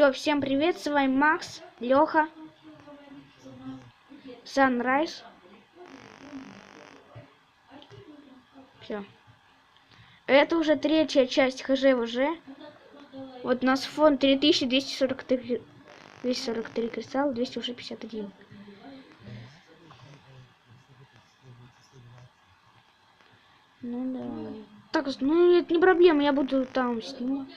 Все, всем привет, с вами Макс, Леха, Sunrise. Все. Это уже третья часть ХЖВЖ. Вот у нас фон 3243, 243 кристалл, 200 уже 51. Ну да. Так, ну это не проблема, я буду там снимать.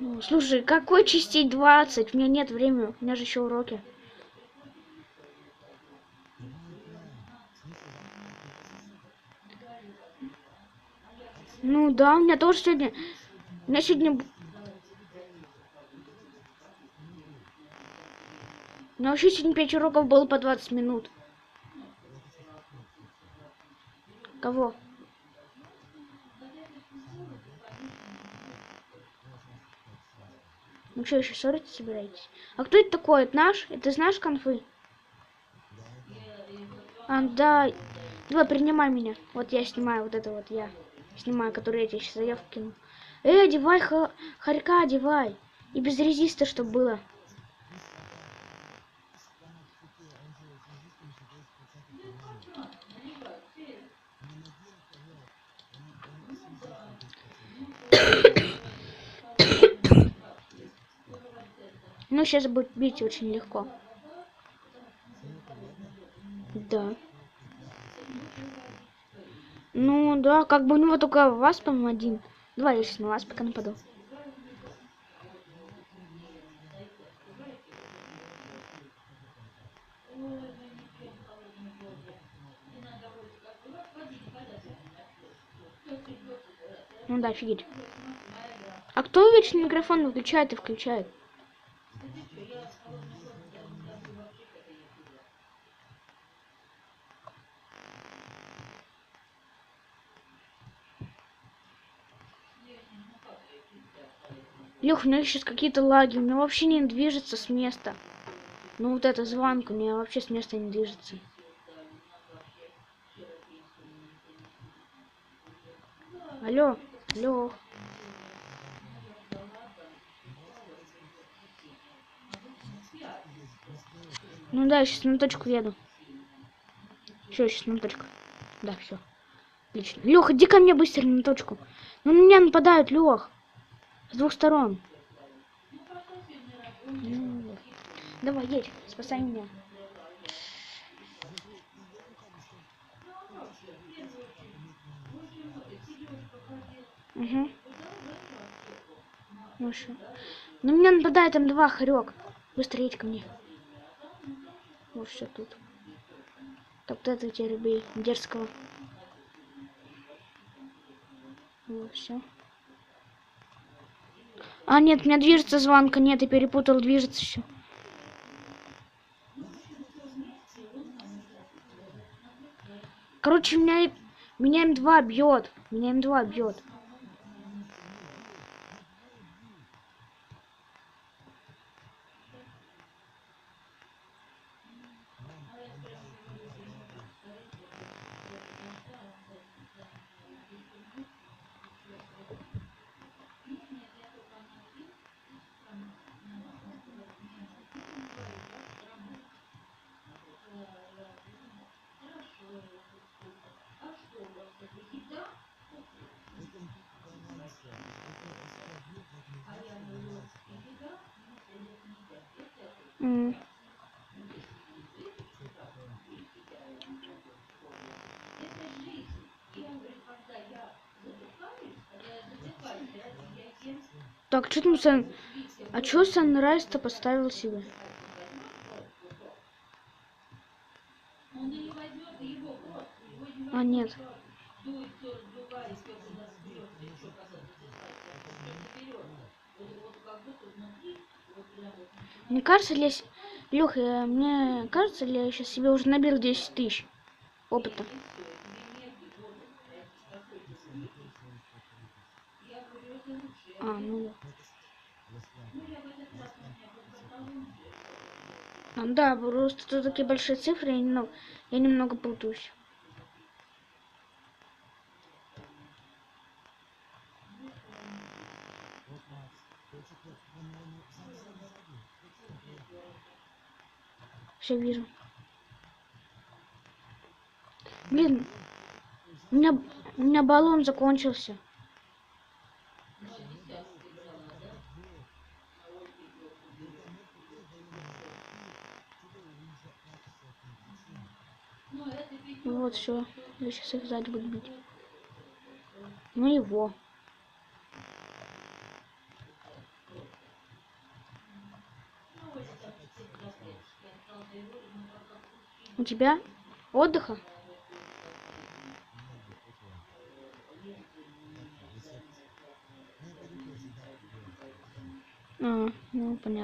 Ну, слушай, какой частей 20? У меня нет времени, у меня же еще уроки. Ну да, у меня тоже сегодня... У меня сегодня... У меня вообще сегодня 5 уроков было по 20 минут. Кого? Ну что, еще ссориться собираетесь? А кто это такой? Это наш? Это из наш конфы? А, да. Давай, принимай меня. Вот я снимаю вот это вот я. Снимаю, который я тебе сейчас заявку кину. Эй, одевай ха хорька, одевай. И без резиста, чтобы было. Ну, сейчас будет бить очень легко. Да. Ну, да, как бы у него только вас, по-моему, один. Давай я сейчас на вас пока нападу. Ну да, офигеть. А кто вечно микрофон выключает и включает? Лех, у меня сейчас какие-то лаги, у меня вообще не движется с места. Ну вот эта звонка у меня вообще с места не движется. Алло, алло. Ну да, сейчас на точку еду. Все, сейчас на точку. Да, все. Отлично. Леха, иди ко мне быстро на точку. Ну на меня нападают, Лех. С двух сторон. Давай, едь, спасай меня. Угу. Ну? На меня нападает там два хорек. Быстро едь ко мне. Вот все тут. Так, вот это теперь бей. Дерзкого. Вот, все. А, нет, у меня движется звонка. Нет, я перепутал, движется все. Короче, меня, меня М2 бьет. Меня М2 бьет. Так, что там сан... А чё Санрайз-то поставил себе? А, нет. Мне кажется, ли... Леха, мне кажется, ли я сейчас себе уже набил 10 тысяч опыта. А, ну да. А, да, просто тут такие большие цифры, я немного, я немного путаюсь. Все вижу. Блин, у меня, у меня баллон закончился. Ну вот все. Я сейчас их сзади буду бить. Ну его. Тебя? Отдыха? А, ну понятно.